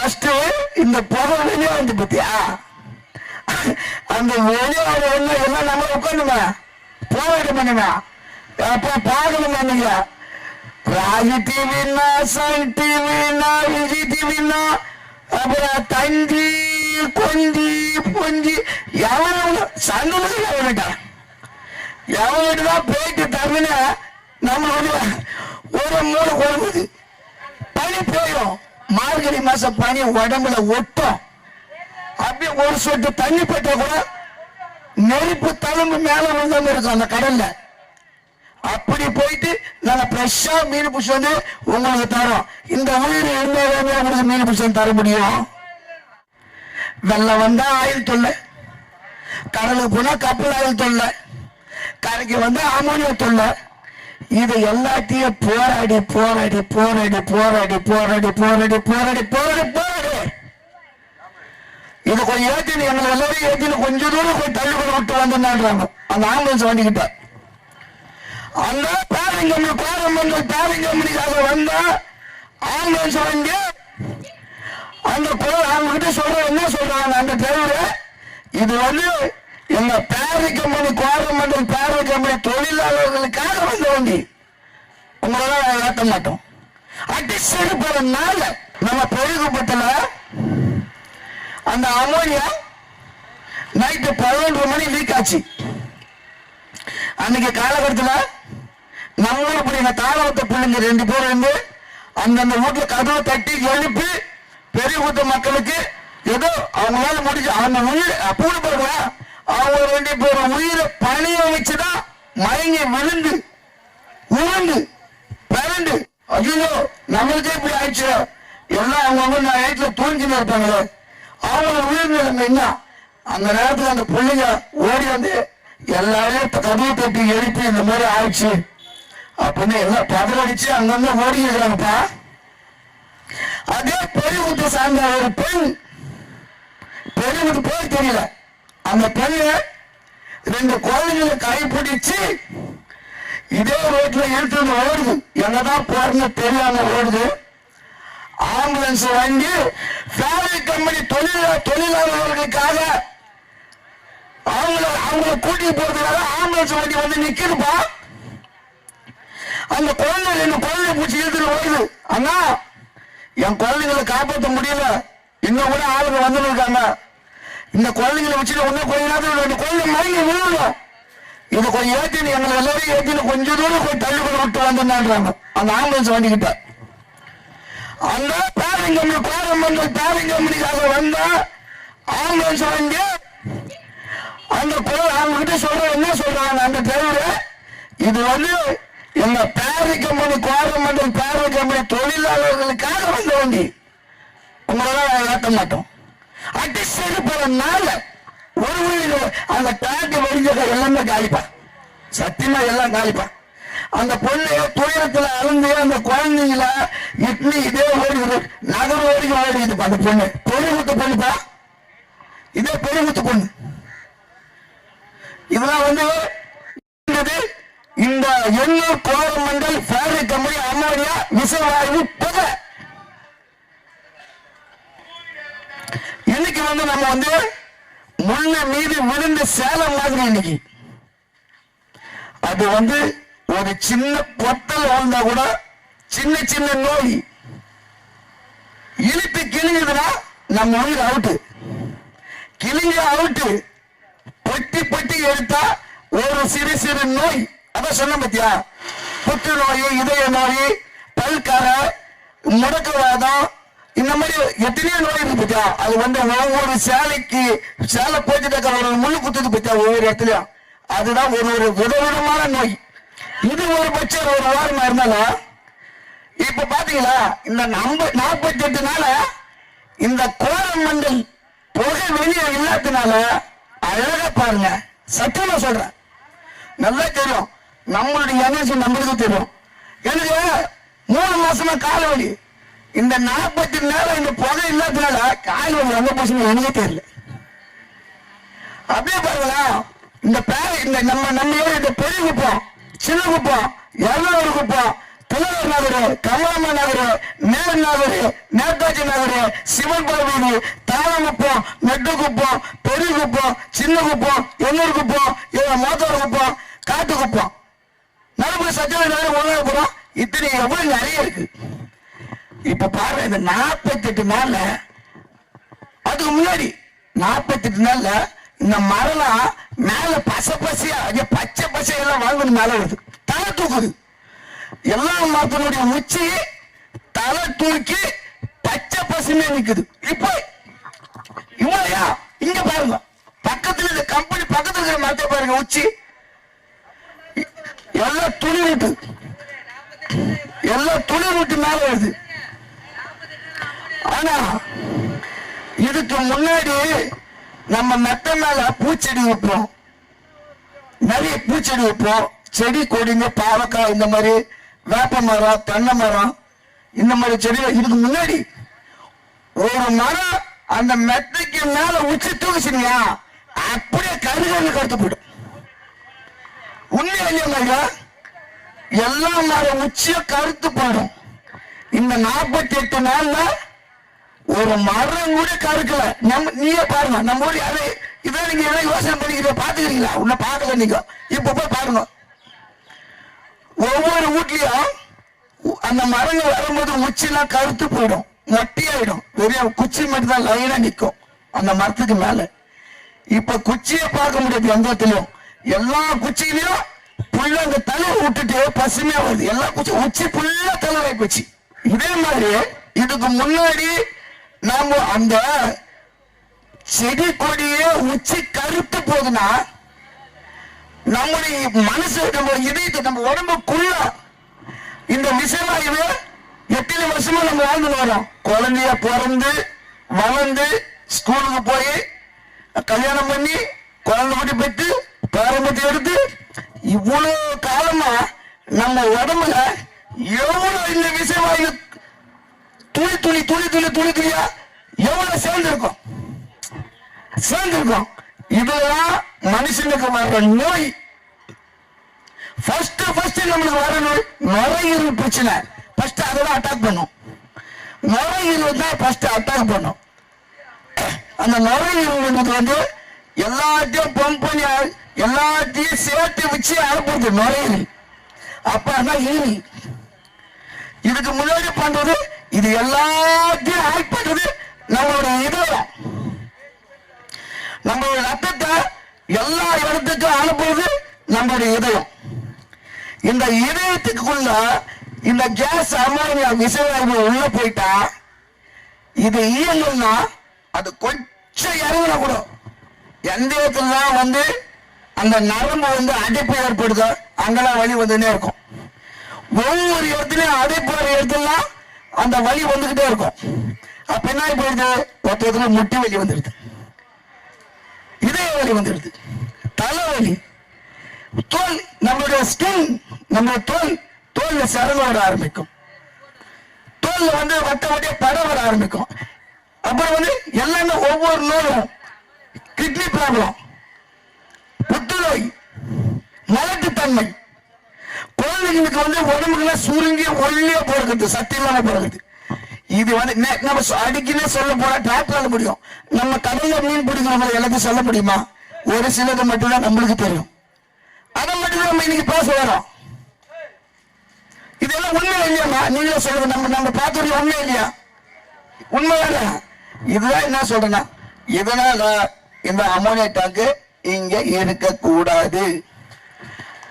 First இந்த புகை வெளியே வந்து பத்தியா? அந்த வெளியே என்ன எல்லாம் நம்ம உட்காந்துங்க போயிட்டு பண்ணுங்க. அப்ப பார்க்கணும் நீங்க ராஜி டிவின்னா சன் டிவின்னா விஜய் டிவின்னா அப்புறம் தந்தி கொஞ்சி பொஞ்சி எவனும் சண்டை எவனிட்டான் எவன்கிட்ட தான் போயிட்டு தமிழ நம்ம ஒரு மூணு குழம்புது பனி போயிடும் மார்கழி மாசம் பனி உடம்புல ஒட்டும். அப்படியே ஒரு சொட்டு தண்ணி பட்ட கூட நெருப்பு தழும்பு மேல விழுந்தாம இருக்கும் அந்த கடல்ல. அப்படி போயிட்டு நாங்க ஃப்ரெஷ்ஷா மீன் பிடிச்சி வந்து உங்களுக்கு தரோம். இந்த உயிர் இருந்தாலே உங்களுக்கு மீன் பிடிச்சி தர முடியும்? வெள்ளம் வந்தா ஆயில் தொல்லை. கடலுக்கு போனா கப்பல் ஆயில் தொல்லை. கரைக்கு வந்து அமோனியா தொல்லை. இது எல்லாத்தையும் போராடி போராடி போராடி போராடி போராடி போராடி போராடி போராடி போராடி. இது கொஞ்சம் ஏற்றினு எங்களை எல்லாரும் ஏற்றினு கொஞ்சம் தூரம் போய் தள்ளி கொண்டு விட்டு வந்துடுறாங்க அந்த ஆம்புலன்ஸ் வண்டிக்கிட்ட. அந்த பேரங்கம்மி பேரம்பங்கள் பேரங்கம்மனிக்காக வந்த ஆம்புலன்ஸ் வண்டி அந்த அவங்க கிட்ட சொல்ற என்ன சொல்றாங்க அந்த டிரைவர் இது வந்து எங்க பேரி கம்பெனி கோரமண்டல் பேரி கம்பெனி தொழிலாளர்களுக்காக வந்த வண்டி உங்களால் ஏற்ற மாட்டோம். அடி நம்ம பெருகுப்பத்துல அந்த அமோனியா நைட்டு பதினொன்று மணி லீக் ஆச்சு. அன்னைக்கு காலகட்டத்தில் நம்ம ஊர் பிள்ளைங்க தாளவத்த பிள்ளைங்க ரெண்டு பேர் வந்து அந்தந்த வீட்டில் கதவை தட்டி எழுப்பி பெரிய ஊத்த மக்களுக்கு ஏதோ அவங்களால முடிஞ்சு அவங்க அப்போ அப்பூடு அவங்க ரெண்டு பேர் உயிரை பணிய வச்சுதான் மயங்கி விழுந்து உருண்டு பிறண்டு ஐயோ நம்மளுக்கே இப்படி ஆயிடுச்சு. எல்லாம் அவங்க நான் நைட்ல தூங்கின்னு இருப்பாங்களே. அவங்க உயிர் என்ன? அந்த நேரத்துல அந்த பிள்ளைங்க ஓடி வந்து எல்லாரையும் கதவு தட்டி எழுப்பி இந்த மாதிரி ஆயிடுச்சு. அப்படின்னு எல்லாம் பதறடிச்சு அங்கங்க ஓடி இருக்கிறாங்கப்பா. அதே பெரியவுத்து சார்ந்த ஒரு பெண் பெரிய பேர் தெரியல. அந்த பையன் ரெண்டு குழந்தைகளை கைப்பிடிச்சு இதே ரோட்ல இழுத்துட்டு ஓடுது. என்னதான் போறதுன்னு தெரியாம ஓடுது. ஆம்புலன்ஸ் வாங்கி ஃபேரி கம்பெனி தொழில தொழிலாளர்களுக்காக அவங்கள அவங்கள கூட்டிட்டு போறதுக்காக ஆம்புலன்ஸ் வண்டி வந்து நிக்குதுப்பா. அந்த குழந்தை ரெண்டு குழந்தை பூச்சி இழுத்துட்டு ஓடுது. அண்ணா என் குழந்தைங்களை காப்பாற்ற முடியல. இன்னும் கூட ஆளுங்க வந்துருக்காங்க இந்த குழந்தைங்களை வச்சுட்டு ஒன்னும் கொஞ்ச நேரத்தில் குழந்தை மயங்கி விழுணும் இது கொஞ்சம் ஏற்றினு எங்களை எல்லாரும் ஏற்றினு கொஞ்சம் தூரம் போய் தள்ளி கொண்டு விட்டு வந்துட்டான்றாங்க அந்த ஆம்புலன்ஸ் வண்டிக்கிட்ட. அந்த பேரங்கம்பி கோரமண்டல் பேரங்கம்பனிக்காக வந்த ஆம்புலன்ஸ் வண்டி அந்த குழந்தை அவங்க கிட்ட சொல்ற என்ன சொல்றாங்க அந்த டிரைவர் இது வந்து எங்க பேரி கம்பெனி கோரமண்டல் பேரி கம்பெனி தொழிலாளர்களுக்காக வந்த வண்டி. உங்களால ஏற்ற மாட்டோம். அடி சிறுபறனால ஒரு உயிர் அந்த டேங்க் வடிஞ்ச எல்லாமே காலிப்பா. சத்தியமா எல்லாம் காலிப்பா. அந்த பொண்ணு துயரத்துல அழுந்து அந்த குழந்தைங்கள இட்லி இதே ஓடுது நகர் வரைக்கும் ஓடிதுப்பா அந்த பொண்ணு. பெருமுத்து பொண்ணுப்பா. இதே பெருமுத்து பொண்ணு. இதெல்லாம் வந்து இந்த எண்ணூர் கோரமண்டல் ஃபேரி கம்பெனி அமோனியா விசவாயு புகை இன்னைக்கு வந்து நம்ம வந்து முன்ன மீது விழுந்த சேலம் மாதிரி இன்னைக்கு. அது வந்து ஒரு சின்ன பொத்தல் வாழ்ந்தா கூட சின்ன சின்ன நோய். இழுத்து கிழிஞ்சதுன்னா நம்ம உயிர் அவுட்டு. கிழிஞ்ச அவுட்டு பொட்டி பொட்டி எடுத்தா ஒரு சிறு சிறு நோய். அதான் சொன்ன பத்தியா? புற்றுநோய் இதய நோய் பல்கரை முடக்குவாதம் இந்த மாதிரி எத்தனையோ நோய் இருக்கு பத்தியா அது வந்து ஒவ்வொரு சேலைக்கு சேலை போட்டுட்டு ஒரு முள்ளு குத்துது பத்தியா ஒவ்வொரு இடத்துலயும். அதுதான் ஒரு ஒரு விதவிதமான நோய். இது ஒரு பட்சம் ஒரு வாரமா இருந்தாலும் இப்ப பாத்தீங்களா இந்த நம்ப நாற்பத்தி எட்டு நாள இந்த கோரமண்டல் புகை வெளியே இல்லாதனால அழகா பாருங்க. சத்தியமா சொல்றேன். நல்லா தெரியும். நம்மளுடைய எனர்ஜி நம்மளுக்கு தெரியும். எனக்கு மூணு மாசமா கால வலி. இந்த நாற்பத்தி நேரம் இந்த புகை இல்லாதனால காய் வந்து எங்க போச்சுன்னு எனக்கே தெரியல. அப்படியே பாருங்களா இந்த பேர இந்த நம்ம நம்ம ஏரியா இந்த பெரிய குப்பம் சின்ன குப்பம் எவ்வளவு குப்பம். திலகர் நகர் கமலம்மா நகர் நேரு நகர் நேதாஜி நகர் சிவன் கோவில் குப்பம் பெரிய குப்பம் சின்ன குப்பம் எண்ணூர் குப்பம் மோத்தூர் குப்பம் காட்டுக்குப்பம் நடுப்பு சத்திய நகர் உலகப்புறம் இத்தனை எவ்வளவு நிறைய இருக்கு. இப்ப பாருங்க இந்த நாற்பத்தி எட்டு நாள்ல அதுக்கு முன்னாடி நாற்பத்தி எட்டு நாள்ல இந்த மரம்லாம் மேல பச பசியா பச்சை பசையெல்லாம் வாழ்ந்து மேல வருது. தலை தூக்குது. எல்லா மரத்தினுடைய உச்சி தலை தூக்கி பச்சை பசுமே நிக்குது. இப்போ இவ்வளையா இங்க பாருங்க. பக்கத்துல இந்த கம்பெனி பக்கத்துல இருக்கிற மரத்தை பாருங்க உச்சி. எல்லாம் துணி விட்டு. எல்லாம் துணி விட்டு மேல வருது. ஆனா இதுக்கு முன்னாடி நம்ம மெத்த மேல பூச்செடி வைப்போம். நிறைய பூச்செடி வைப்போம். செடி கொடிங்க பாவக்காய் இந்த மாதிரி வேப்ப மரம் தென்னை மரம் இந்த மாதிரி செடி இதுக்கு முன்னாடி ஒரு மரம் அந்த மெத்தைக்கு மேல உச்சி தூக்குச்சுங்களா அப்படியே கருகன்னு கருத்து போயிடும். உண்மை இல்லையா எல்லா மரம் உச்சியும் கருத்து போயிடும். இந்த நாற்பத்தி எட்டு நாள்ல ஒரு மரம் கூட கருக்கல. நம்ம நீயே பாருங்க நம்ம ஊர் யாரு? இதை நீங்க எல்லாம் யோசனை பண்ணிக்கிற பாத்துக்கிறீங்களா உன்ன பாக்கல நீங்க. இப்ப போய் பாருங்க. ஒவ்வொரு வீட்லயும் அந்த மரங்கள் வரும்போது உச்சிலாம் கருத்து போயிடும். மொட்டியாயிடும். வெறும் குச்சி மட்டும் தான் லைனா நிக்கும். அந்த மரத்துக்கு மேல. இப்ப குச்சியை பார்க்க முடியாது எந்த இடத்துலயும். எல்லா குச்சியிலையும் புல்ல அந்த தலை விட்டுட்டு பசுமையா வருது. எல்லா குச்சி உச்சி புல்ல தலை போச்சு. இதே மாதிரி இதுக்கு முன்னாடி நாம அந்த செடி கொடிய உச்சி கருத்து போகுதுன்னா நம்முடைய மனசு நம்ம இதயத்தை நம்ம உடம்புக்குள்ள இந்த விஷயமாகவே எத்தனை வருஷமா நம்ம வாழ்ந்து வரோம்? குழந்தைய பிறந்து வளர்ந்து ஸ்கூலுக்கு போய் கல்யாணம் பண்ணி குழந்தை குட்டி பெற்று பாரம்பரியம் எடுத்து இவ்வளவு காலமா நம்ம உடம்புல எவ்வளவு இந்த விஷயமாக துளி துளி துளி துளி துளி துளியா? எவ்வளவு சேர்ந்திருக்கும்? சேர்ந்திருக்கும். இதெல்லாம் மனுஷனுக்கு வர்ற நோய். ஃபர்ஸ்ட் ஃபர்ஸ்ட் நம்மளுக்கு வர நோய் நுரையீரல் பிரச்சனை. ஃபர்ஸ்ட் அதோட அட்டாக் பண்ணும். நுரையீரல் தான் ஃபர்ஸ்ட் அட்டாக் பண்ணும். அந்த நுரையீரல் வந்து எல்லாத்தையும் பம்ப் பண்ணி எல்லாத்தையும் சேர்த்து வச்சு அனுப்புறது நுரையீரல். அப்ப அதான் ஈரல் இதுக்கு முன்னாடி பண்றது இது எல்லாத்தையும் ஆக்ட் பண்றது நம்மளோட இதயம் நம்மளுடைய ரத்தத்தை எல்லா இடத்துக்கும் அனுப்புறது நம்மளுடைய இதயம். இந்த இதயத்துக்குள்ள இந்த கேஸ் அமோனியா விசவாய்வு உள்ள போயிட்டா இது இயங்கல்னா அது கொஞ்சம் இறங்கின கூட எந்த இடத்துல வந்து அந்த நரம்பு வந்து அடைப்பு ஏற்படுதோ அங்கெல்லாம் வழி வந்துன்னே இருக்கும். ஒவ்வொரு இடத்துலயும் அடைப்பு வர இடத்துலாம் அந்த வலி வந்துகிட்டே இருக்கும். அப்ப போயிடுது? ஒருத்தத்துல முட்டி வலி வந்துடுது. இதய வலி வந்துடுது. தலைவலி தோல் நம்மளுடைய ஸ்கின் நம்ம தோல் தோல்ல சரங்க ஆரம்பிக்கும். தோல்ல வந்து வட்ட வட்டிய படம் வர ஆரம்பிக்கும். அப்புறம் வந்து எல்லாமே ஒவ்வொரு நோயும் கிட்னி ப்ராப்ளம் புத்துநோய் மலட்டுத்தன்மை குழந்தைங்களுக்கு வந்து உடம்புல சுருங்கி ஒல்லியா பிறகுது சக்தி இல்லாம பிறகுது இது வந்து நம்ம அடிக்கடி சொல்ல போனா டிராக்டரால முடியும். நம்ம கடல்ல மீன் பிடிக்கிறவங்க எல்லாத்தையும் சொல்ல முடியுமா? ஒரு சிலது மட்டும்தான் நம்மளுக்கு தெரியும். அதை மட்டும் நம்ம இன்னைக்கு பேச வரோம். இதெல்லாம் உண்மை இல்லையாமா நீங்களே சொல்லுங்க. நம்ம நம்ம பார்த்தது உண்மை இல்லையா? உண்மைதானே இதுதான் என்ன சொல்றேன்னா இதனால இந்த அமோனியா டேங்க் இங்க இருக்கக்கூடாது?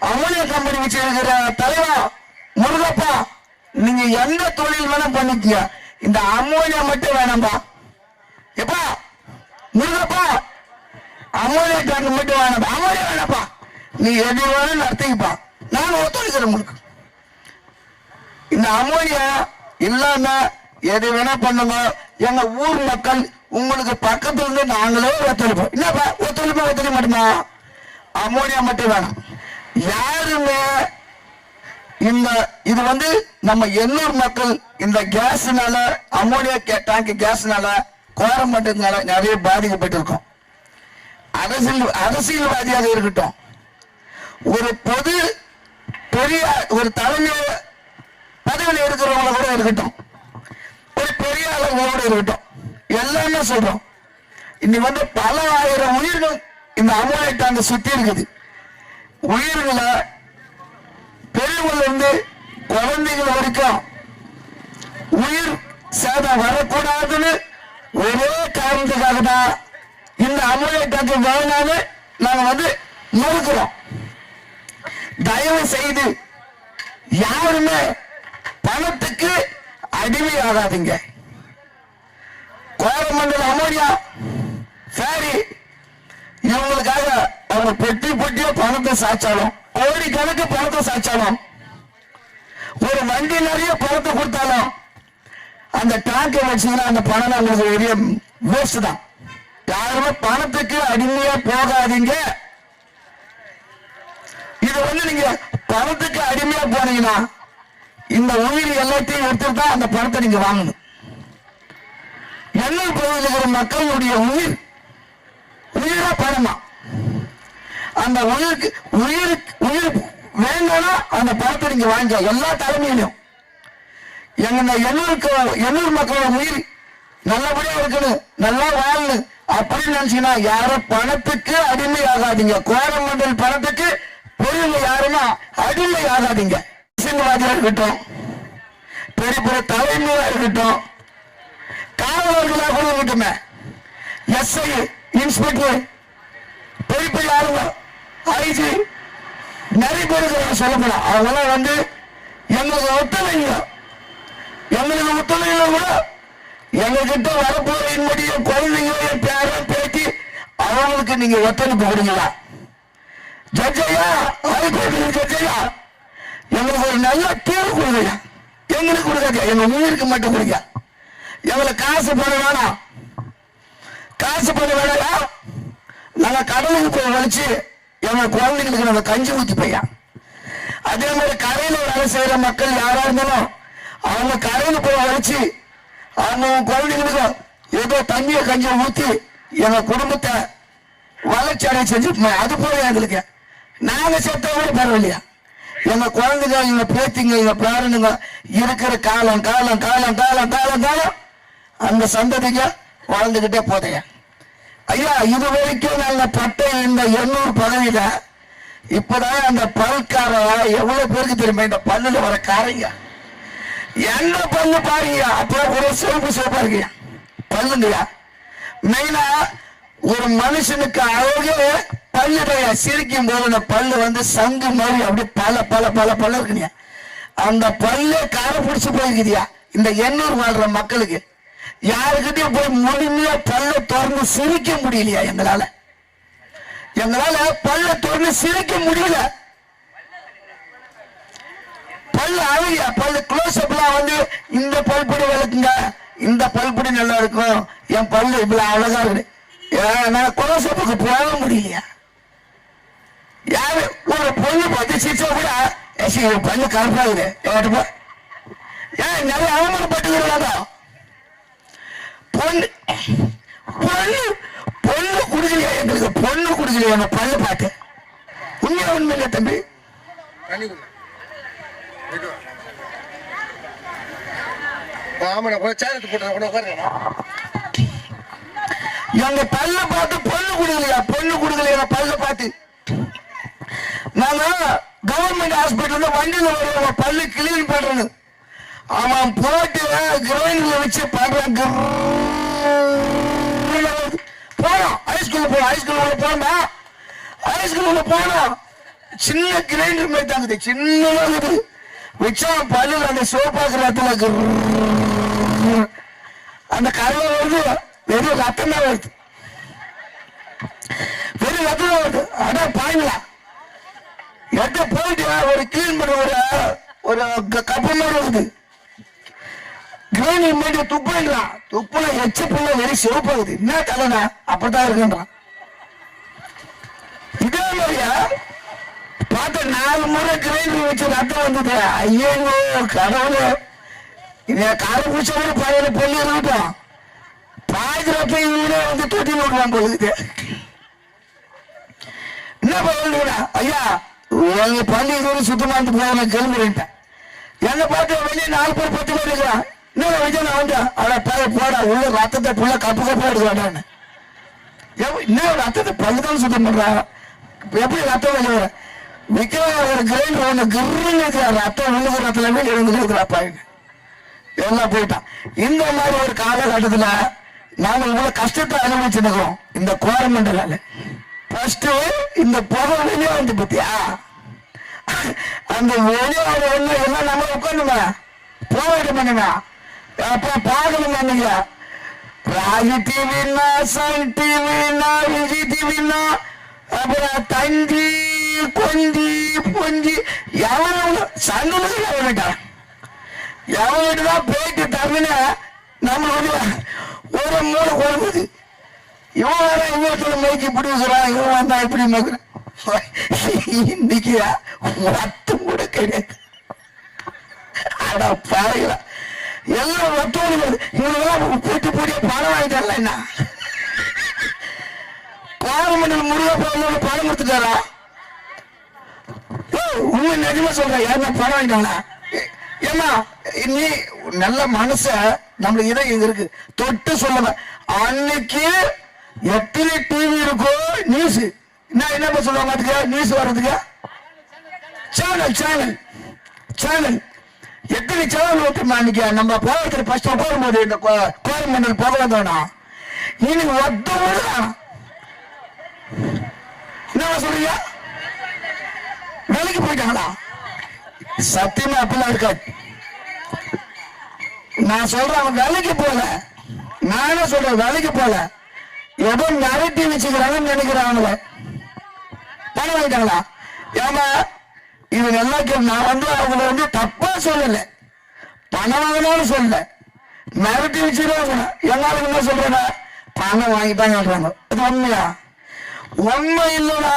கூடாது அமோனியா கம்பெனி தலைவா முருகப்பா நீங்க எந்த தொழில் வேணா பண்ணிக்கிய? இந்த அமோனியா மட்டும் வேணாம்பா. எப்பா முருகப்பா அமோனியா டேங்க் மட்டும் வேணாம்பா. அமோனியா வேணாப்பா. நீ எது வேணும் நடத்திக்கப்பா. நான் ஒத்துழைக்கிறேன் உங்களுக்கு. இந்த அமோனியா இல்லாம எது வேணா பண்ணுங்க. எங்க ஊர் மக்கள் உங்களுக்கு பக்கத்துல இருந்து நாங்களே ஒத்துழைப்போம். என்னப்பா ஒத்துழைப்பா ஒத்துழைக்க மாட்டோமா? அமோனியா மட்டும் வேணாம். யாருமே இந்த இது வந்து நம்ம எண்ணூர் மக்கள் இந்த கேஸ்னால அமோனியா டேங்க் கேஸ்னால கோரம்பட்டதுனால நிறைய பாதிக்கப்பட்டிருக்கோம். அரசியல் அரசியல்வாதியாக இருக்கட்டும். ஒரு பொது பெரிய ஒரு தலைமை பதவியில் இருக்கிறவங்கள கூட இருக்கட்டும். ஒரு பெரிய அளவு கூட இருக்கட்டும். எல்லாமே சொல்றோம். இன்னைக்கு வந்து பல ஆயிரம் உயிர்கள் இந்த அமோனியா டேங்க் சுத்தி இருக்குது. உயிர்களை பெரியவர்கள் இருந்து குழந்தைகள் வரைக்கும் உயிர் சேதம் வரக்கூடாதுன்னு ஒரே காரணத்துக்காக தான் இந்த அமுலேட்டாக்கு வேணான்னு நாங்க வந்து மறுக்கிறோம் தயவு செய்து யாருமே பணத்துக்கு அடிமை ஆகாதீங்க. கோரமண்டல அமோனியா சாரி இவங்களுக்காக அவங்க பெட்டி பெட்டியா பணத்தை சாய்ச்சாலும் கோடிக்கணக்கு பணத்தை சாய்ச்சாலும் ஒரு வண்டி நிறைய பணத்தை கொடுத்தாலும் அந்த டேங்கை வச்சீங்கன்னா அந்த பணம் உங்களுக்கு பெரிய வேஸ்ட் தான். யாருமே பணத்துக்கு அடிமையா போகாதீங்க. இது வந்து நீங்க பணத்துக்கு அடிமையா போனீங்கன்னா இந்த உயிர் எல்லாத்தையும் எடுத்துட்டு தான் அந்த பணத்தை நீங்க வாங்கணும். எண்ணெய் பகுதியில் இருக்கிற மக்களுடைய உயிர் உயிரா பணமா? அந்த உயிருக்கு உயிர் உயிர் வேணும்னா அந்த பணத்தை நீங்க வாங்க. எல்லா தலைமையிலும். எங்க இந்த எண்ணூருக்கு எண்ணூர் மக்களோட உயிர் நல்லபடியா இருக்கணும் நல்லா வாழணும் அப்படின்னு நினைச்சீங்கன்னா யாரும் பணத்துக்கு அடிமை ஆகாதீங்க கோரமண்டல் பணத்துக்கு பொருள் யாருமே அடிமை ஆகாதீங்க அரசியல்வாதியா இருக்கட்டும் பெரிய பெரிய தலைமையா இருக்கட்டும் காவலர்களா கூட இருக்கட்டுமே. எஸ்ஐ இன்ஸ்பெக்டர் பெரிய பெரிய ஆளுங்க. ஐஜி நிறைய பேருக்கு சொல்லப்படும் அவங்களாம் வந்து எங்களுக்கு ஒத்துழைங்க. எங்களுக்கு ஒத்துழைங்க கூட எங்ககிட்ட வரப்போற என்னுடைய குழந்தைங்க என் பேரன் பேட்டி அவங்களுக்கு நீங்க ஒத்துழைப்பு கொடுங்களா ஜட்ஜையா? ஹைகோர்ட்டு ஜட்ஜையா? எங்களுக்கு ஒரு நல்ல தீர்வு கொடுங்க எங்களுக்கு கொடுக்க எங்க உயிருக்கு மட்டும் கொடுங்க. எங்களுக்கு காசு பண்ண வேணாம். காசு பண்ண வேணாம். நாங்க கடலுக்கு போய் வலிச்சு எங்க குழந்தைங்களுக்கு நம்ம கஞ்சி ஊத்தி பையன் அதே மாதிரி கரையில வேலை செய்யற மக்கள் யாரா இருந்தாலும் அவங்க கரையில போய் வலிச்சு அவங்க குழந்தைங்களுக்கும் ஏதோ தண்ணியை கஞ்சி ஊத்தி எங்க குடும்பத்தை வளர்ச்சி அடைய செஞ்சு அது போல எங்களுக்கு. நாங்க செத்த கூட பரவாயில்லையா? எங்க குழந்தைங்க எங்க பேத்திங்க எங்க பேரனுங்க இருக்கிற காலம் காலம் காலம் காலம் காலம் காலம் அந்த சந்ததிங்க வாழ்ந்துகிட்டே போதையா? ஐயா இது வரைக்கும் நாங்க பட்ட இந்த எண்ணூறு பதவியில. இப்பதான் அந்த பல்கார எவ்வளவு பேருக்கு தெரியுமா? இந்த பல்லுல வர காரைங்க. என்ன பல்லு பாருங்க அப்போ ஒரு சிறப்பு சிவப்பா இருக்கியா பல்லுங்கய்யா. மெயினா ஒரு மனுஷனுக்கு அழகு பல்லுடைய சிரிக்கும் போது அந்த பல்லு வந்து சங்கு மாதிரி அப்படியே பல பல பல பல்ல இருக்குனியா அந்த பல்லு காரை பிடிச்சு போயிருக்குதியா இந்த எண்ணூர் வாழ்ற மக்களுக்கு. யாருக்கிட்டையும் போய் முழுமையா பல்ல திறந்து சிரிக்க முடியலையா எங்களால? எங்களால பல்ல திறந்து சிரிக்க முடியல. பல்லு அழகியா? பல்லு க்ளோஸ் அப்லாம் வந்து இந்த பல்புடி விளக்குங்க இந்த பல்படி நல்லா இருக்கும் என் பல்லு இவ்வளவு அழகா இருக்கு ஏன்னா க்ளோஸ் அப்புக்கு போக முடியலையா? யாரு? ஒரு பொண்ணு பார்த்து சிரிச்சா கூட பல்லு கருப்பாகுது என்கிட்ட ஏன் நிறைய அவமானப்பட்டுக்கிறாங்க பொண்ணு. பொண்ணு பொண்ணு குடுக்கலையா? எங்களுக்கு பொண்ணு குடுக்கலையா? அந்த பல்லு பாட்டு உண்மையா உண்மையில தம்பி? போட்டு எங்க பல்ல பார்த்து பொண்ணு கொடுக்கலையா? பொண்ணு கொடுக்கலையா? பல்ல பார்த்து. நாங்க கவர்மெண்ட் ஹாஸ்பிட்டல்ல வண்டியில வருவோம். பல்லு கிளீன் பண்றது அவன் போட்டு கிரைண்ட்ல வச்சு பண்றான் போனோம் ஹைஸ்கூல் போனோம் ஹைஸ்கூல் உள்ள போனா ஹைஸ்கூல் உள்ள போனோம் சின்ன கிரைண்டர் மாதிரி தாங்குது. சின்னதா இருக்குது. வச்சா பல்லு அந்த சோப்பாக்குற இடத்துல அந்த கருவை வருது வெறும் ரத்தம் தான் வருது. வெறும் ரத்தம் தான் வருது. அட பாருங்களா எட்ட போயிட்டு ஒரு கிளீன் பண்ண ஒரு ஒரு க- வருது மாதிரி இருக்குது துப்புறான் துப்புல எச்ச புள்ள வெறும் சிவப்பாகுது என்ன தலைனா அப்படித்தான் இருக்குன்றான். இதே மாதிரியா? பார்த்த நாலு முறை கிரைண்டர் வச்சு ரத்தம் வந்தது. ஐயோ கடவுளே. இதை காரை பிடிச்சவங்க கூட பழைய பொண்ணு இருக்கட்டும் பாதி இவனே வந்து தொட்டி விடுவான் போகுது என்ன பண்ணுறா ஐயா உங்க பள்ளி இதுவரை சுத்தமா இருந்து போய் கிளம்புறேன்ட்டேன் என்ன பார்த்து வெளியே நாலு பேர் பத்து பேர் இருக்கிறான். இன்னொரு விஜய் நான் வந்து அவளை பய போட உள்ள ரத்தத்தை புள்ள கப்பு கப்பா எடுக்கிறான் இன்னும் ரத்தத்தை பல்லுதான் சுத்தம் பண்றான் எப்படி ரத்தம் வெளியே விக்கிற ஒரு கிரைண்டர் ஒண்ணு கிருன்னு இருக்கிற ரத்தம் விழுகிற ரத்தல போய் எழுந்து பையன். எல்லாம் போயிட்டான். இந்த மாதிரி ஒரு காலகட்டத்தில் நாங்கள் இவ்வளோ கஷ்டத்தை அனுபவிச்சிருக்கிறோம் இந்த கோரமண்டலால் ஃபஸ்ட்டு இந்த புகை வெளியே வந்து பத்தியா? அந்த வெளியே ஒன்று எல்லாம் நம்ம உட்காந்துமா போராட்டம் பண்ணுங்க அப்ப பார்க்கணும் நீங்க? ராஜி டிவின்னா சன் டிவினா விஜய் டிவின்னா அப்புறம் தந்தி கொஞ்சி பொஞ்சி எவனும் சண்டை எவன்ட்டான் எவன்கிட்ட தான் போயிட்டு நம்ம ஒரு ஒரு மூணு குழம்புது இவன் வேற இன்னொருத்தர மைக்கு இப்படி இருக்கிறான் இவன் வந்தா இப்படி நோக்குறான் இன்னைக்கு ஒத்து கூட கிடையாது. அட பாருங்களா எல்லாம் ஒத்தோடு இவனெல்லாம் போட்டு போட்டு பணம் வாங்கிட்டான்ல என்ன? பார்லிமெண்ட் முடிய போனோட பணம் கொடுத்துட்டாரா? உண்மை நிஜமா சொல்றேன். யாருன்னா பணம் வாங்கிட்டாங்களா? ஏமா நீ நல்ல மனச நம்மளுக்கு இதை இது இருக்கு. தொட்டு சொல்லுங்க. அன்னைக்கு எத்தனை டிவி இருக்கோ நியூஸ் என்ன என்ன சொல்லுவாங்க அதுக்கு? நியூஸ் வர்றதுக்கு? சேனல் சேனல் சேனல் எத்தனை சேனல் ஓட்டுமா அன்னைக்கு நம்ம போகிறதுக்கு ஃபர்ஸ்ட் போகும்போது இந்த கோ- கோரமண்டல் போக வந்தோம்னா நீங்க ஒத்த என்ன சொல்றீங்க? வேலைக்கு போயிட்டாங்களா? சத்தியமா அப்படிலாம் இருக்காது. நான் சொல்றேன் அவன் வேலைக்கு போல நானே சொல்றேன் வேலைக்கு போல ஏதோ மிரட்டி வச்சுக்கிறாங்கன்னு நினைக்கிறாங்களே பணம் வாங்கிட்டாங்களா? ஏமா இவங்க எல்லாத்தையும் நான் வந்து அவங்கள வந்து தப்பா சொல்லல. பணம் வாங்கினாலும் சொல்லல. மிரட்டி வச்சுக்கிறாங்க எல்லாருக்கும் என்ன சொல்றாங்க? பணம் வாங்கிட்டாங்கன்றாங்க அது உண்மையா? உண்மை இல்லைன்னா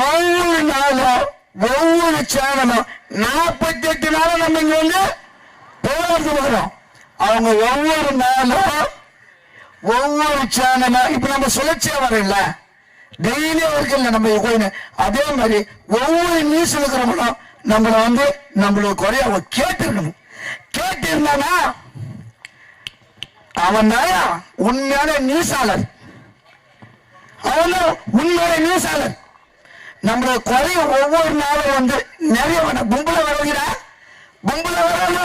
ஒவ்வொரு நாளும் ஒவ்வொரு சேனலும் நாற்பத்தி எட்டு நாளும் நம்ம இங்க வந்து போராட்டம் இருக்கிறோம் அவங்க ஒவ்வொரு நாளும் ஒவ்வொரு சேனலும் இப்ப நம்ம சுழற்சியா வரையில டெய்லி வரைக்கும் நம்ம கோயில் அதே மாதிரி ஒவ்வொரு நியூஸ் இருக்கிறவங்களும் நம்மள வந்து நம்மளுக்கு குறைய அவன் கேட்டுக்கணும் கேட்டிருந்தானா? அவன் தாயா? உண்மையான நியூஸாளர் அவன் உண்மையான நியூஸாளர் நம்மளோட குறைய ஒவ்வொரு நாளும் வந்து நிறைய கும்பல வருகிறா கும்பல வராங்க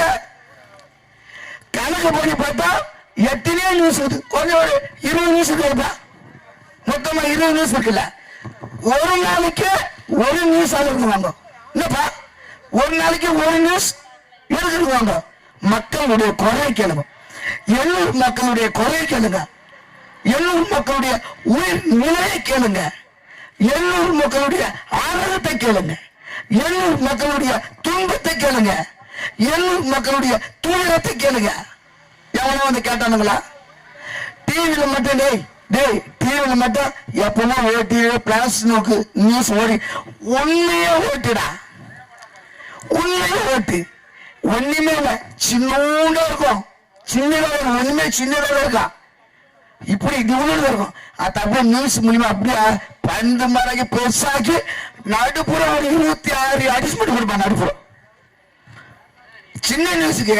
கணக்கு பண்ணி பார்த்தா எத்தனையோ நியூஸ் இருக்கு கொஞ்சம் ஒரு இருபது நியூஸ் இருக்குதா மொத்தமா இருபது நியூஸ் இருக்குல்ல. ஒரு நாளைக்கு ஒரு நியூஸ் இருக்குவாங்க என்னப்பா? ஒரு நாளைக்கு ஒரு நியூஸ் இருக்குவாங்க மக்களுடைய குறை கேளுங்க. எல்லூர் மக்களுடைய குறை கேளுங்க. எல்லூர் மக்களுடைய உயிர் நிலையை கேளுங்க. எல்லூர் மக்களுடைய ஆனந்தத்தை கேளுங்க. எல்லூர் மக்களுடைய துன்பத்தை கேளுங்க. எல்லூர் மக்களுடைய துயரத்தை கேளுங்க. எவனோ வந்து கேட்டானுங்களா? டிவியில மட்டும் டேய் டேய் டிவியில மட்டும் எப்பவுமே ஓட்டி பிளாஸ் நோக்கு நியூஸ் ஓடி. உண்மையே ஓட்டுடா. உண்மையே ஓட்டு. ஒண்ணுமே இல்லை சின்னூண்டா இருக்கும். சின்னதாக இருக்கும். ஒண்ணுமே சின்னதாக இருக்கா? இப்படி இது உள்ள இருக்கும். அது அப்படியே நியூஸ் மூலியமா அப்படியே பந்து மடங்கு பெருசாக்கி நடுப்புறம் ஒரு இருபத்தி ஆறு அடிஸ்மெண்ட் கொடுப்பான் நடுப்புறம். சின்ன நியூஸுக்கு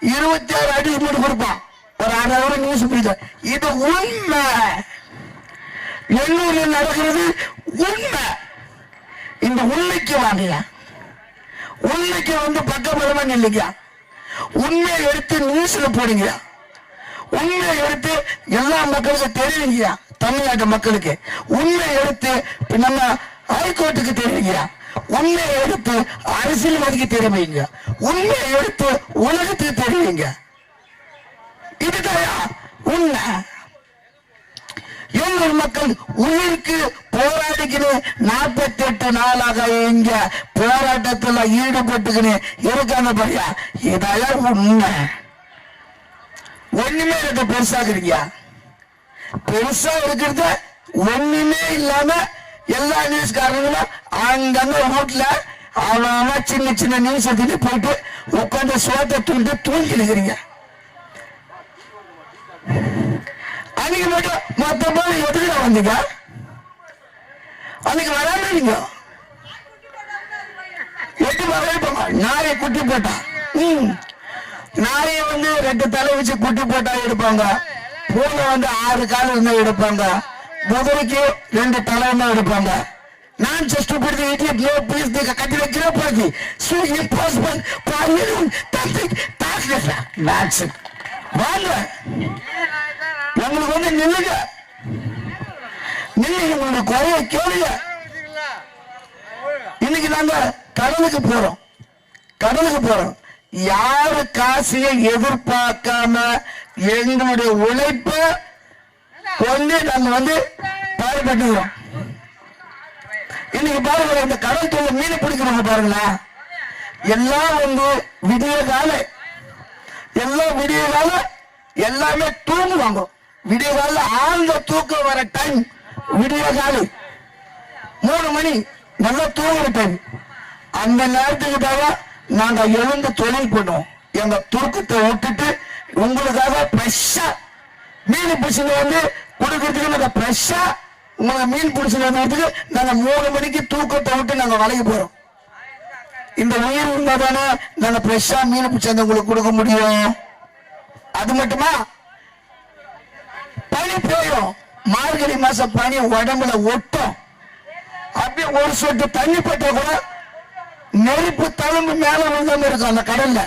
இருபத்தி ஆறு அடிஸ்மெண்ட் கொடுப்பான். ஒரு அரை ஹவர் நியூஸ் பிடிச்ச இது உண்மை. எண்ணூர்ல நடக்கிறது உண்மை. இந்த உண்மைக்கு வாங்கயா உண்மைக்கு வந்து பக்கபலமா நில்லுங்க. உண்மையை எடுத்து நியூஸ்ல போடுங்க. உண்மையை எடுத்து எல்லா மக்களுக்கும் தெரியுங்க தமிழ்நாட்டு மக்களுக்கு. உண்மையை எடுத்து நம்ம ஹைகோர்ட்டுக்கு தெரியுங்க உண்மையை எடுத்து அரசியல்வாதிக்கு தெரிவிங்க. உண்மையை எடுத்து உலகத்துக்கு தெரிவிங்க. இதுதான் உண்மை. எங்கள் மக்கள் உயிருக்கு போராடிக்கணும் நாற்பத்தி எட்டு நாளாக இங்க போராட்டத்துல ஈடுபட்டுக்கின்னு இருக்காங்க பையா இதையா உண்மை. ஒண்ணுமே இருக்க பெருசாக்குறீங்க பெருசா இருக்கிறத ஒண்ணுமே இல்லாம எல்லா நியூஸ்காரங்களும் அங்கங்க வீட்டுல அவன் சின்ன சின்ன நியூஸ் எடுத்துட்டு போயிட்டு உட்காந்து சோத்தை தூண்டு தூங்கி இருக்கிறீங்க. அன்னைக்கு மட்டும் மொத்த பேர் எதுக்குடா வந்தீங்க? அன்னைக்கு வராம நீங்க எட்டு பேர் எடுப்பாங்க நாயை குட்டி போட்டா. ம். நாயை வந்து ரெண்டு தலை வச்சு குட்டி போட்டா எடுப்பாங்க. பூனை வந்து ஆறு கால் இருந்தா எடுப்பாங்க. குதிரைக்கு ரெண்டு தலை இருந்தா எடுப்பாங்க. நான் ஜஸ்ட் பிடிச்சி இடியட் நோ பிளீஸ் நீங்க கட்டி வைக்கிற போது சோ இம்பாசிபிள் ஃபார் யூ தம்பிங் டாக்லெஸ் நாட்ஸ் வாங்க உங்களுக்கு வந்து நில்லுங்க. நில்லுங்க உங்களுடைய குறைய கேளுங்க. இன்னைக்கு நாங்க கடலுக்கு போறோம். கடலுக்கு போறோம். யாரு காசியை எதிர்பார்க்காம எங்களுடைய உழைப்ப கொண்டு நாங்க வந்து பாடுபட்டுக்கிறோம் இன்னைக்கு பாருங்க இந்த கடல் தொழில் மீன் பிடிக்கிறவங்க பாருங்களா எல்லாம் வந்து விடிய கால எல்லாம் விடிய கால எல்லாமே தூங்குவாங்க. விடிய கால ஆழ்ந்த தூக்கம் வர டைம் விடிய காலை மூணு மணி நல்லா தூங்குற டைம் அந்த நேரத்துக்கு தான் நாங்க எழுந்து தொழில் பண்ணுவோம் எங்க தூக்கத்தை விட்டுட்டு உங்களுக்காக ஃப்ரெஷ்ஷா மீன் பிடிச்சது வந்து கொடுக்கறதுக்கு நாங்க ஃப்ரெஷ்ஷா உங்களை மீன் பிடிச்சது வரதுக்கு நாங்க மூணு மணிக்கு தூக்கத்தை விட்டு நாங்க வலைக்கு போறோம். இந்த உயிர் இருந்தா தானே நாங்க ஃப்ரெஷ்ஷா மீன் பிடிச்சது உங்களுக்கு கொடுக்க முடியும். அது மட்டுமா? பனி போயிடும் மார்கழி மாசம் பனி உடம்புல ஒட்டும். அப்படியே ஒரு சொட்டு தண்ணி பட்ட கூட நெருப்பு தழும்பு மேல விழுந்தாம இருக்கும் அந்த கடல்ல.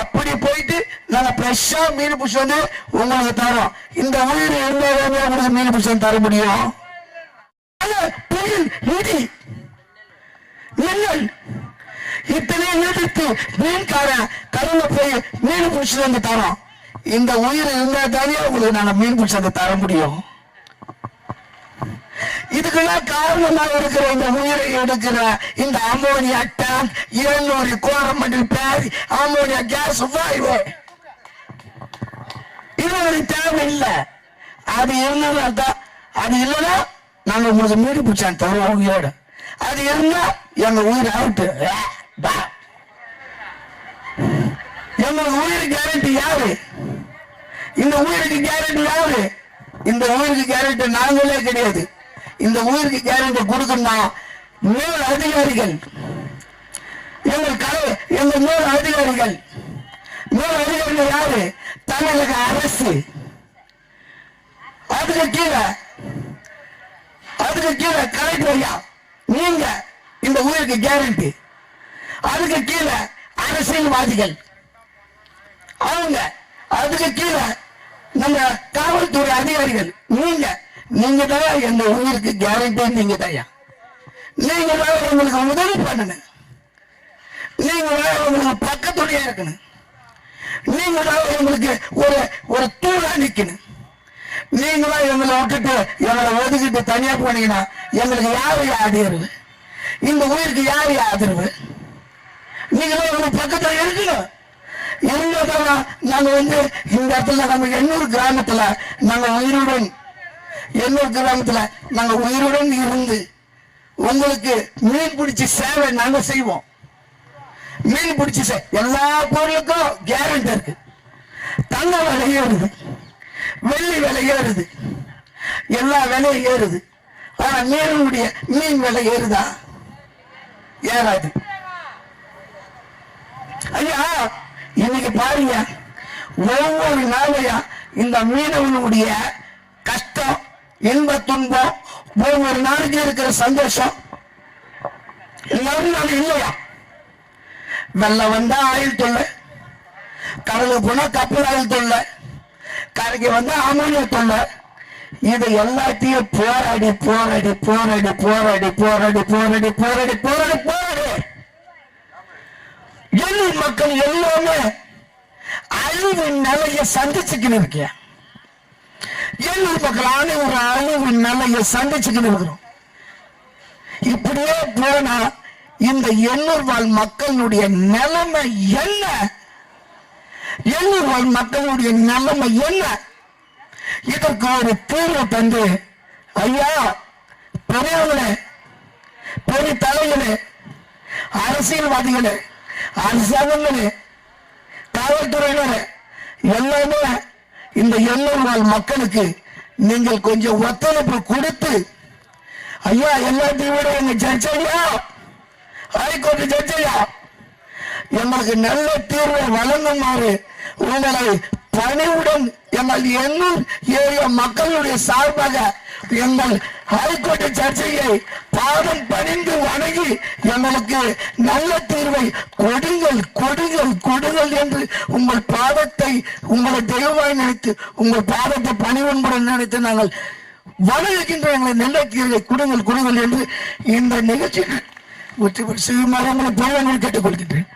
அப்படி போயிட்டு நாங்க ஃப்ரெஷ்ஷா மீன் பிடிச்சி வந்து உங்களுக்கு தரோம். இந்த உயிர் இருந்தாலே உங்களுக்கு மீன் பிடிச்சி தர முடியும். புயல் இடி மின்னல் இத்தனை எதிர்த்து மீன்கார கடல்ல போய் மீன் பிடிச்சிட்டு வந்து தரோம். இந்த உயிர் இருந்தா தானே உங்களுக்கு நாங்க மீன் பிடிச்சி வந்து தர முடியும். இதுக்கெல்லாம் காரணமா இருக்கிற இந்த உயிரை எடுக்கிற இந்த அமோனியா டேங்க் இருநூறு கோரமண்டல் பேரி அமோனியா கேஸ் வாய்வு இது ஒரு தேவை இல்லை அது இருந்தா தான் அது இல்லைன்னா நாங்க உங்களுக்கு மீறி பிடிச்சான் தருவோம் உயிரோட. அது இருந்தா எங்க உயிர் அவுட்டு எங்களுக்கு உயிர் கேரண்டி யாரு? இந்த உயிருக்கு கேரண்டி யாரு? இந்த உயிருக்கு கேரண்டி நாங்களே கிடையாது. இந்த உயிருக்கு கேரண்டி கொடுக்கணும் மேல் அதிகாரிகள். எங்கள் கலை எங்கள் மேல் அதிகாரிகள். மேல் அதிகாரிகள் யாரு? தமிழக அரசு. அதுக்கு கீழே அதுக்கு கீழே கலெக்டர் ஐயா. நீங்க இந்த உயிருக்கு கேரண்டி அதுக்கு கீழே அரசியல்வாதிகள். அவங்க அதுக்கு கீழே நம்ம காவல்துறை அதிகாரிகள். நீங்க நீங்க தான் எங்க உயிருக்கு கேரண்டி நீங்க தான் நீங்க தான் எங்களுக்கு உதவி பண்ணணும். நீங்க தான் எங்களுக்கு பக்கத்துடைய இருக்கணும். நீங்க தான் எங்களுக்கு ஒரு ஒரு தூளா நிக்கணும். நீங்களா எங்களை விட்டுட்டு எங்களை ஒதுக்கிட்டு தனியா போனீங்கன்னா எங்களுக்கு யாரு ஆதரவு? இந்த உயிருக்கு யாரு ஆதரவு? நீங்க தான் பக்கத்துல இருக்கணும் இருந்தாதான் நாங்க வந்து இந்த இடத்துல நம்ம எண்ணூர் கிராமத்துல நாங்க உயிருடன் எண்ணூர் கிராமத்துல நாங்க உயிருடன் இருந்து உங்களுக்கு மீன் பிடிச்சி சேவை நாங்க செய்வோம். மீன் பிடிச்சி எல்லா பொருளுக்கும் கேரண்டி இருக்கு. தங்க விலை ஏறுது. வெள்ளி விலை ஏறுது. எல்லா விலையும் ஏறுது. ஆனா மீனுடைய மீன் விலை ஏறுதா? ஏறாது. ஐயா இன்னைக்கு பாருங்க ஒவ்வொரு நாளையா இந்த மீனவனுடைய கஷ்டம் இன்ப துன்பம் ஒவ்வொரு நாளைக்கு இருக்கிற சந்தோஷம் எல்லாரும் நாள் இல்லையா வெள்ளம் வந்தா ஆயில் தொல்லை கடலுக்கு போனா கப்பல் ஆயில் தொல்லை கரைக்கு வந்தா அமோனியா தொல்லை இது எல்லாத்தையும் போராடி போராடி போராடி போராடி போராடி போராடி போராடி போராடி போராடி எண்ணூர் மக்கள் எல்லாமே அழிவின் நிலைய சந்திச்சுக்கின்னு இருக்கிய எண்ணூர் மக்கள் அனைவரும் அழிவின் நிலைய சந்திச்சுக்கின்னு இருக்கிறோம். இப்படியே போனா இந்த எண்ணூர் வாழ் மக்களுடைய நிலைமை என்ன? எண்ணூர் வாழ் மக்களுடைய நிலைமை என்ன? இதற்கு ஒரு தீர்வு தந்து ஐயா பெரியவங்களே பெரிய தலைகளே அரசியல்வாதிகளே அரசாங்கங்களே காவல்துறையினர் எல்லாமே இந்த எண்ணூர் நாள் மக்களுக்கு நீங்கள் கொஞ்சம் ஒத்துழைப்பு கொடுத்து ஐயா எல்லாத்தையும் விட எங்க ஜட்ஜ் ஐயா ஹைகோர்ட் ஜட்ஜையா? எங்களுக்கு நல்ல தீர்வை வழங்குமாறு உங்களை பணிவுடன் எங்கள் எண்ணூர் ஏரியா மக்களுடைய சார்பாக எங்கள் ஹைகோர்ட் சர்ச்சையை பாதம் பணிந்து வணங்கி எங்களுக்கு நல்ல தீர்வை கொடுங்கள் கொடுங்கள் கொடுங்கள் என்று உங்கள் பாதத்தை உங்களை தெய்வமாய் நினைத்து உங்கள் பாதத்தை பணிவன்புடன் நினைத்து நாங்கள் வணங்குகின்ற எங்களை நல்ல தீர்வை கொடுங்கள் கொடுங்கள் என்று இந்த நிகழ்ச்சிக்கு ஒற்றுமை செய்யுமாறு உங்களை பெரியவர்கள் கேட்டுக்கொள்கின்றேன்.